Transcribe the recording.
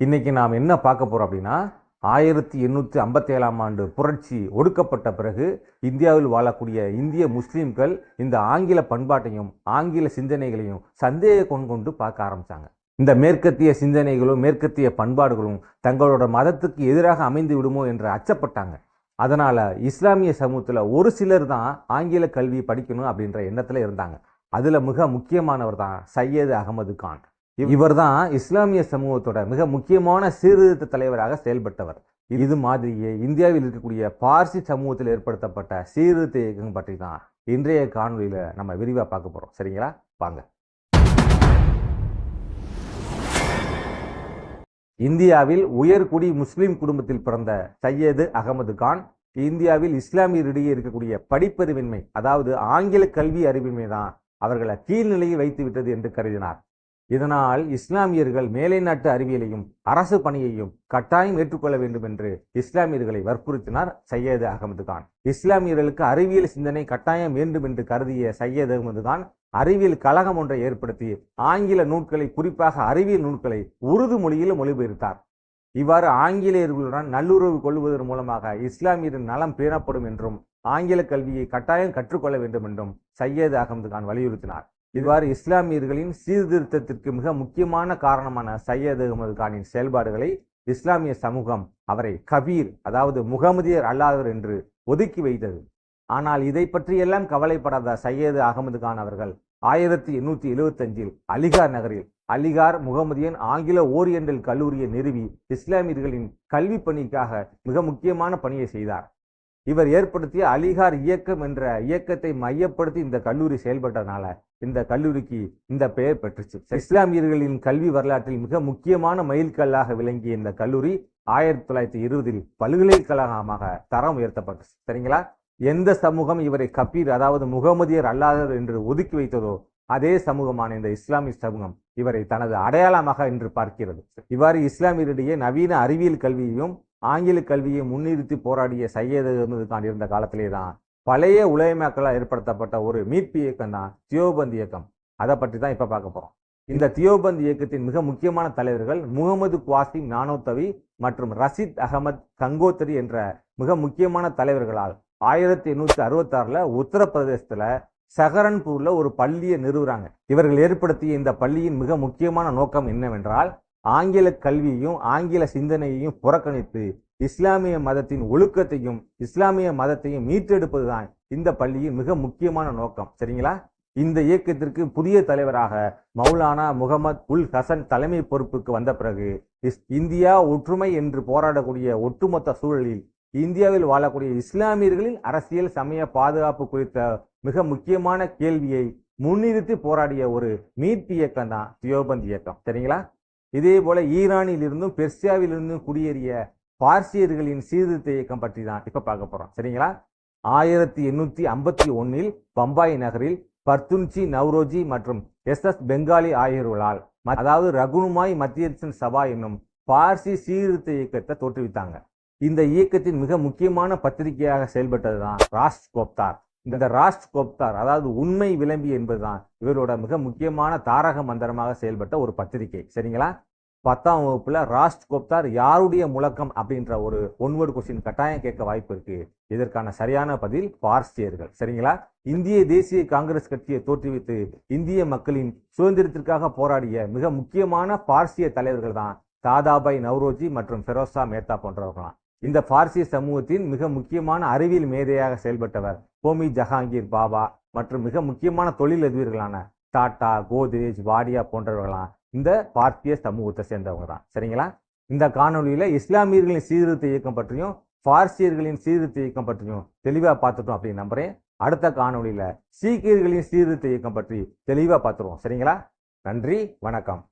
இன்றைக்கி நாம் என்ன பார்க்க போகிறோம் அப்படின்னா ஆயிரத்தி எண்ணூற்றி ஐம்பத்தேழாம் ஆண்டு புரட்சி ஒடுக்கப்பட்ட பிறகு இந்தியாவில் வாழக்கூடிய இந்திய முஸ்லீம்கள் இந்த ஆங்கில பண்பாட்டையும் ஆங்கில சிந்தனைகளையும் சந்தேக கொண்டு கொண்டு பார்க்க ஆரம்பித்தாங்க இந்த மேற்கத்திய சிந்தனைகளும் மேற்கத்திய பண்பாடுகளும் தங்களோட மதத்துக்கு எதிராக அமைந்து விடுமோ என்று அச்சப்பட்டாங்க. அதனால் இஸ்லாமிய சமூகத்தில் ஒரு சிலர் தான் ஆங்கில கல்வி படிக்கணும் அப்படின்ற எண்ணத்தில் இருந்தாங்க. அதில் மிக முக்கியமானவர் தான் சையது அகமது கான். இவர் தான் இஸ்லாமிய சமூகத்தோட மிக முக்கியமான சீர்திருத்த தலைவராக செயல்பட்டவர். இது மாதிரியே இந்தியாவில் இருக்கக்கூடிய பார்சி சமூகத்தில் ஏற்படுத்தப்பட்ட சீர்திருத்த இயக்கம் பற்றி தான் இன்றைய காணொலியில நம்ம விரிவா பார்க்க போறோம். சரிங்களா? வாங்க. இந்தியாவில் உயர்குடி முஸ்லிம் குடும்பத்தில் பிறந்த சையது அகமது கான் இந்தியாவில் இஸ்லாமியரிடையே இருக்கக்கூடிய படிப்பறிவின்மை அதாவது ஆங்கில கல்வி அறிவின்மை தான் அவர்களை கீழ்நிலையில் வைத்து விட்டது என்று கருதினார். இதனால் இஸ்லாமியர்கள் மேலை நாட்டு அறிவியலையும் அரசு பணியையும் கட்டாயம் ஏற்றுக்கொள்ள வேண்டும் என்று இஸ்லாமியர்களை வற்புறுத்தினார் சையது அகமது கான். இஸ்லாமியர்களுக்கு அறிவியல் சிந்தனை கட்டாயம் வேண்டும் என்று கருதிய சையது அகமது கான் அறிவியல் கழகம் ஒன்றை ஏற்படுத்தி ஆங்கில நூல்களை குறிப்பாக அறிவியல் நூல்களை உருது மொழியில் மொழிபெயர்த்தார். இவ்வாறு ஆங்கிலேயர்களுடன் நல்லுறவு கொள்வதன் மூலமாக இஸ்லாமியரின் நலம் பேணப்படும் என்றும் ஆங்கில கல்வியை கட்டாயம் கற்றுக்கொள்ள வேண்டும் என்றும் சையது அகமது கான் வலியுறுத்தினார். இவ்வாறு இஸ்லாமியர்களின் சீர்திருத்தத்திற்கு மிக முக்கியமான காரணமான சையது அகமது கானின் செயல்பாடுகளை இஸ்லாமிய சமூகம் அவரை கபீர் அதாவது முகமதியர் அல்லாதவர் என்று ஒதுக்கி வைத்தது. ஆனால் இதை பற்றியெல்லாம் கவலைப்படாத சையது அகமது கான் அவர்கள் ஆயிரத்தி எண்ணூத்தி எழுவத்தஞ்சில் அலிகார் நகரில் அலிகார் முகமதியன் ஆங்கில ஓரியண்டல் கல்லூரியை நிறுவி இஸ்லாமியர்களின் கல்வி பணிக்காக மிக முக்கியமான பணியை செய்தார். இவர் ஏற்படுத்திய அலிகார் இயக்கம் என்ற இயக்கத்தை மையப்படுத்தி இந்த கல்லூரி செயல்பட்டனால இந்த கல்லூரிக்கு இந்த பெயர் பெற்றுச்சு. இஸ்லாமியர்களின் கல்வி வரலாற்றில் மிக முக்கியமான மைல்கல்லாக விளங்கிய இந்த கல்லூரி ஆயிரத்தி தொள்ளாயிரத்தி இருபதில் பல்கலைக்கழகமாக தரம் உயர்த்தப்பட்டுச்சு சரிங்களா? எந்த சமூகம் இவரை கபீர் அதாவது முகமதியர் அல்லாதவர் என்று ஒதுக்கி வைத்ததோ அதே சமூகமான இந்த இஸ்லாமிய சமூகம் இவரை தனது அடையாளமாக என்று பார்க்கிறது. இவ்வாறு இஸ்லாமியரிடையே நவீன அறிவியல் கல்வியையும் ஆங்கில கல்வியை முன்னிறுத்தி போராடிய சையது அகமது கான் இருந்த காலத்திலே தான் பழைய உலகமக்களால் ஏற்படுத்தப்பட்ட ஒரு மீட்பு இயக்கம் தான் தியோபந்த் இயக்கம். அதை பற்றி தான் இப்போ பார்க்க போகிறோம் இந்த தியோபந்த் இயக்கத்தின் மிக முக்கியமான தலைவர்கள் முகமது குவாசிம் நானோத்தவி மற்றும் ரஷீத் அகமது கங்கோத்தரி என்ற மிக முக்கியமான தலைவர்களால் ஆயிரத்தி எண்ணூற்றி அறுபத்தாறில் உத்தரப்பிரதேசத்தில் சஹரன்பூரில் ஒரு பள்ளியை நிறுவுறாங்க. இவர்கள் ஏற்படுத்திய இந்த பள்ளியின் மிக முக்கியமான நோக்கம் என்னவென்றால் ஆங்கில கல்வியையும் ஆங்கில சிந்தனையையும் புறக்கணித்து இஸ்லாமிய மதத்தின் ஒழுக்கத்தையும் இஸ்லாமிய மதத்தையும் மீட்டெடுப்பதுதான் இந்த பள்ளியின் மிக முக்கியமான நோக்கம். சரிங்களா? இந்த இயக்கத்திற்கு புதிய தலைவராக மௌலானா முகமது உல் ஹசன் தலைமை பொறுப்புக்கு வந்த பிறகு இந்தியா ஒற்றுமை என்று போராடக்கூடிய ஒட்டுமொத்த சூழலில் இந்தியாவில் வாழக்கூடிய இஸ்லாமியர்களின் அரசியல் சமய பாதுகாப்பு குறித்த மிக முக்கியமான கேள்வியை முன்னிறுத்தி போராடிய ஒரு மீட்பு இயக்கம் தான் தியோபந்த் இயக்கம். சரிங்களா? இதே போல ஈரானில் இருந்தும் இருந்தும் குடியேறிய பார்சியர்களின் சீர்திருத்த இயக்கம் பற்றி தான் இப்ப பார்க்க போறோம். சரிங்களா? ஆயிரத்தி எண்ணூத்தி ஐம்பத்தி ஒன்னில் பம்பாய் நகரில் பர்துன்சி நவ்ரோஜி மற்றும் எஸ் எஸ் பெங்காலி ஆகியோர்களால் அதாவது ரகுனுமாய் மத்தியரசன் சபா என்னும் பார்சி சீர்திருத்த இயக்கத்தை தோற்றுவித்தாங்க. இந்த இயக்கத்தின் மிக முக்கியமான பத்திரிகையாக செயல்பட்டதுதான் ராஷ் கோப்தார். இந்த ராஷ்ட் கோப்தார் அதாவது உண்மை விளம்பி என்பதுதான் இவரோட மிக முக்கியமான தாரக மந்திரமாக செயல்பட்ட ஒரு பத்திரிகை. சரிங்களா? பத்தாம் வகுப்புல ராஷ்ட் கோப்தார் யாருடைய முழக்கம் அப்படின்ற ஒரு ஒன்வேர்டு கொஸ்டின் கட்டாயம் கேட்க வாய்ப்பு இருக்கு. இதற்கான சரியான பதில் பார்சியர்கள். சரிங்களா? இந்திய தேசிய காங்கிரஸ் கட்சியை தோற்றுவித்து இந்திய மக்களின் சுதந்திரத்திற்காக போராடிய மிக முக்கியமான பார்சிய தலைவர்கள் தான் தாதாபாய் நவ்ரோஜி மற்றும் ஃபெரோசா மேத்தா போன்றவர்களாம் இந்த பார்சி சமூகத்தின் மிக முக்கியமான அறிவியல் மேதையாக செயல்பட்டவர் ஹோமி ஜஹாங்கீர் பாபா மற்றும் மிக முக்கியமான தொழிலதிபர்களான டாட்டா கோத்ரேஜ் வாடியா போன்றவர்களாம் இந்த பார்த்திய சமூகத்தை சேர்ந்தவங்க தான் சரிங்களா? இந்த காணொலியில இஸ்லாமியர்களின் சீர்திருத்த இயக்கம் பற்றியும் பார்சியர்களின் சீர்திருத்த இயக்கம் பற்றியும் தெளிவா பார்த்துட்டோம் அப்படின்னு நம்புறேன். அடுத்த காணொலியில சீக்கியர்களின் சீர்திருத்த இயக்கம் பற்றி தெளிவா பார்த்துருவோம். சரிங்களா? நன்றி வணக்கம்.